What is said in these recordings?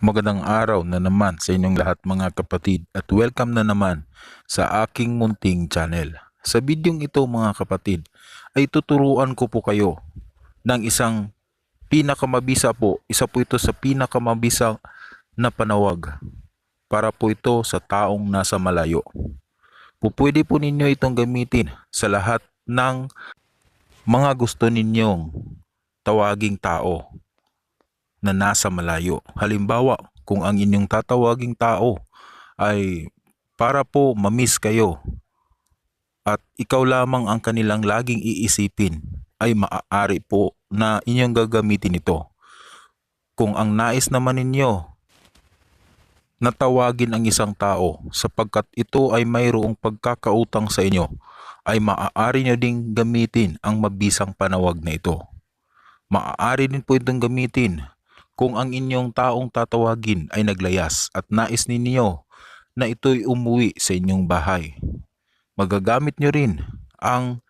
Magandang araw na naman sa inyong lahat mga kapatid at welcome na naman sa aking munting channel. Sa bidyong ito mga kapatid ay tuturuan ko po kayo ng isang pinakamabisa po, isa po ito sa pinakamabisa na panawag para po ito sa taong nasa malayo. Pupwede po ninyo itong gamitin sa lahat ng mga gusto ninyong tawaging tao na nasa malayo. Halimbawa, kung ang inyong tatawaging tao ay para po mamiss kayo at ikaw lamang ang kanilang laging iisipin, ay maaari po na inyong gagamitin ito. Kung ang nais naman ninyo na tawagin ang isang tao sapagkat ito ay mayroong pagkakautang sa inyo, ay maaari nyo ding gamitin ang mabisang panawag na ito. Maaari din po itong gamitin kung ang inyong taong tatawagin ay naglayas at nais ninyo na ito'y umuwi sa inyong bahay. Magagamit nyo rin ang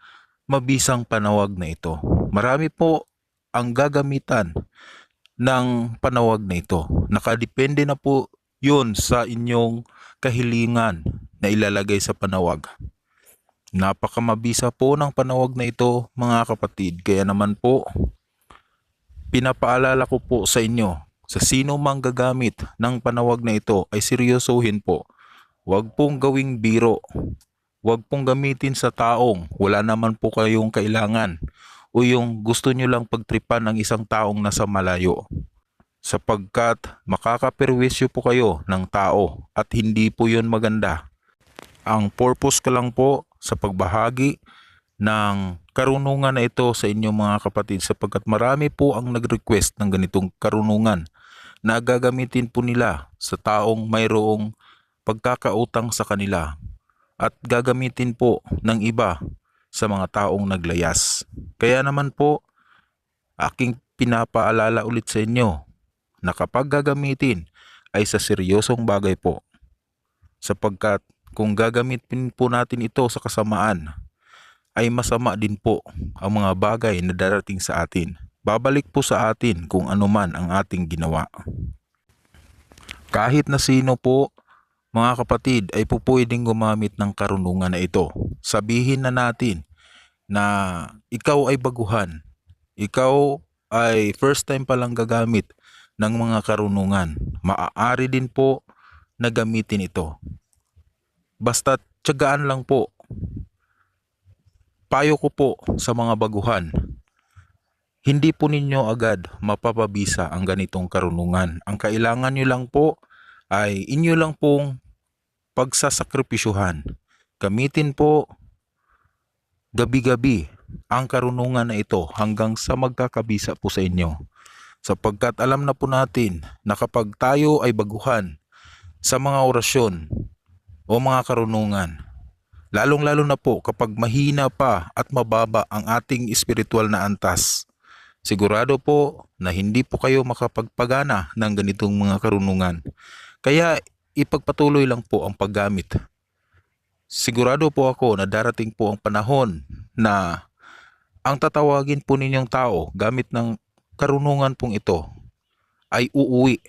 mabisang panawag na ito. Marami po ang gagamitan ng panawag na ito. Nakadepende na po yun sa inyong kahilingan na ilalagay sa panawag. Napakamabisa po ng panawag na ito mga kapatid. Kaya naman po pinapaalala ko po sa inyo, sa sino mang gagamit ng panawag na ito ay seryosohin po. Huwag pong gawing biro. Huwag pong gamitin sa taong wala naman po kayong kailangan o yung gusto nyo lang pagtripan ng isang taong nasa malayo. Sapagkat makakaperwisyo po kayo ng tao at hindi po yun maganda. Ang purpose ka lang po sa pagbahagi ng karunungan na ito sa inyong mga kapatid sapagkat marami po ang nag-request ng ganitong karunungan na gagamitin po nila sa taong mayroong pagkakautang sa kanila at gagamitin po ng iba sa mga taong naglayas. Kaya naman po, aking pinapaalala ulit sa inyo na kapag gagamitin ay sa seryosong bagay po. Sapagkat kung gagamitin po natin ito sa kasamaan, ay masama din po ang mga bagay na darating sa atin. Babalik po sa atin kung ano man ang ating ginawa. Kahit na sino po, mga kapatid, ay po pwedeng gumamit ng karunungan na ito. Sabihin na natin na ikaw ay baguhan. Ikaw ay first time pa lang gagamit ng mga karunungan. Maaari din po na gamitin ito. Basta tiyagaan lang po payo ko po sa mga baguhan, hindi po ninyo agad mapapabisa ang ganitong karunungan. Ang kailangan nyo lang po ay inyo lang pong pagsasakripisyuhan. Gamitin po gabi-gabi ang karunungan na ito hanggang sa magkakabisa po sa inyo. Sapagkat alam na po natin na kapag tayo ay baguhan sa mga orasyon o mga karunungan, Lalong-lalo na po kapag mahina pa at mababa ang ating espiritual na antas. Sigurado po na hindi po kayo makapagpagana ng ganitong mga karunungan. Kaya ipagpatuloy lang po ang paggamit. Sigurado po ako na darating po ang panahon na ang tatawagin po ninyong tao gamit ng karunungan pong ito ay uuwi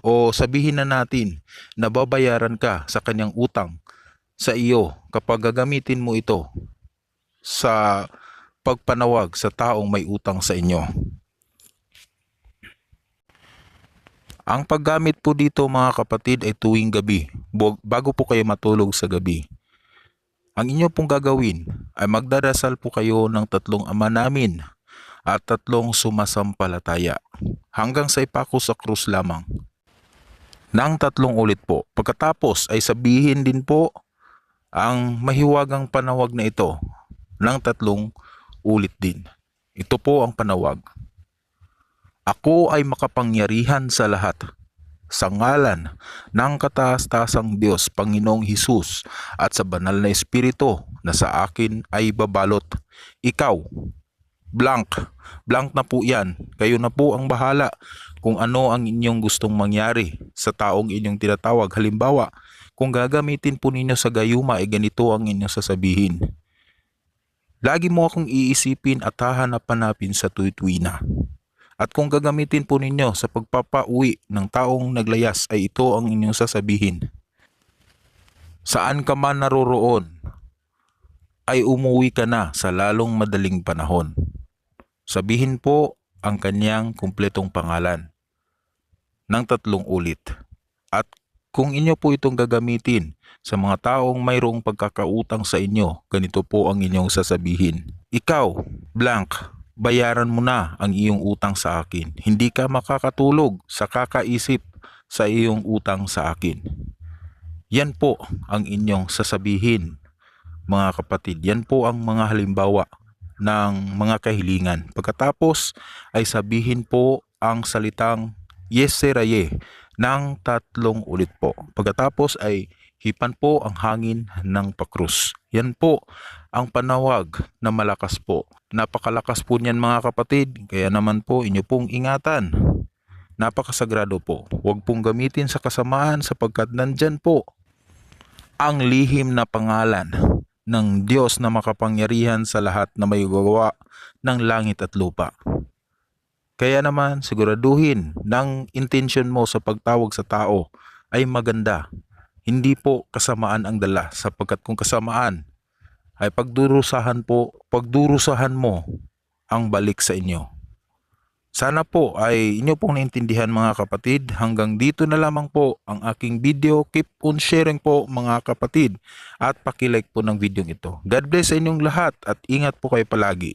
o sabihin na natin na babayaran ka sa kanyang utang sa iyo kapag gagamitin mo ito sa pagpanawag sa taong may utang sa inyo. Ang paggamit po dito mga kapatid ay tuwing gabi, bago po kayo matulog sa gabi. Ang inyo pong gagawin ay magdarasal po kayo ng tatlong ama namin at tatlong sumasampalataya hanggang sa ipako sa krus lamang. Nang tatlong ulit po. Pagkatapos ay sabihin din po ang mahiwagang panawag na ito ng tatlong ulit din. Ito po ang panawag. Ako ay makapangyarihan sa lahat sa ngalan ng kataas-tasang Diyos, Panginoong Hesus at sa banal na Espiritu na sa akin ay babalot. Ikaw, blank, blank na po yan. Kayo na po ang bahala kung ano ang inyong gustong mangyari sa taong inyong tinatawag. Halimbawa, kung gagamitin po ninyo sa gayuma ay ganito ang inyong sasabihin. Lagi mo akong iisipin at hahanap-hanapin sa tuwid-tuwina. At kung gagamitin po ninyo sa pagpapauwi ng taong naglayas ay ito ang inyong sasabihin. Saan ka man naroroon, ay umuwi ka na sa lalong madaling panahon. Sabihin po ang kanyang kumpletong pangalan ng tatlong ulit. At kung inyo po itong gagamitin sa mga taong mayroong pagkakautang sa inyo, ganito po ang inyong sasabihin. Ikaw, blank, bayaran mo na ang iyong utang sa akin. Hindi ka makakatulog sa kakaisip sa iyong utang sa akin. Yan po ang inyong sasabihin, mga kapatid. Yan po ang mga halimbawa ng mga kahilingan. Pagkatapos ay sabihin po ang salitang yes seraye ng tatlong ulit po. Pagkatapos ay hipan po ang hangin ng pakrus. Yan po ang panawag na malakas po. Napakalakas po niyan mga kapatid, kaya naman po inyo pong ingatan. Napakasagrado po. Huwag pong gamitin sa kasamaan sapagkat nandyan po ang lihim na pangalan ng Diyos na makapangyarihan sa lahat na may gawa ng langit at lupa. Kaya naman siguraduhin ng intention mo sa pagtawag sa tao ay maganda. Hindi po kasamaan ang dala sapagkat kung kasamaan ay pagdurusahan po, pagdurusahan mo ang balik sa inyo. Sana po ay inyo pong naintindihan mga kapatid. Hanggang dito na lamang po ang aking video. Keep on sharing po mga kapatid at pakilike po ng video ito. God bless sa inyong lahat at ingat po kayo palagi.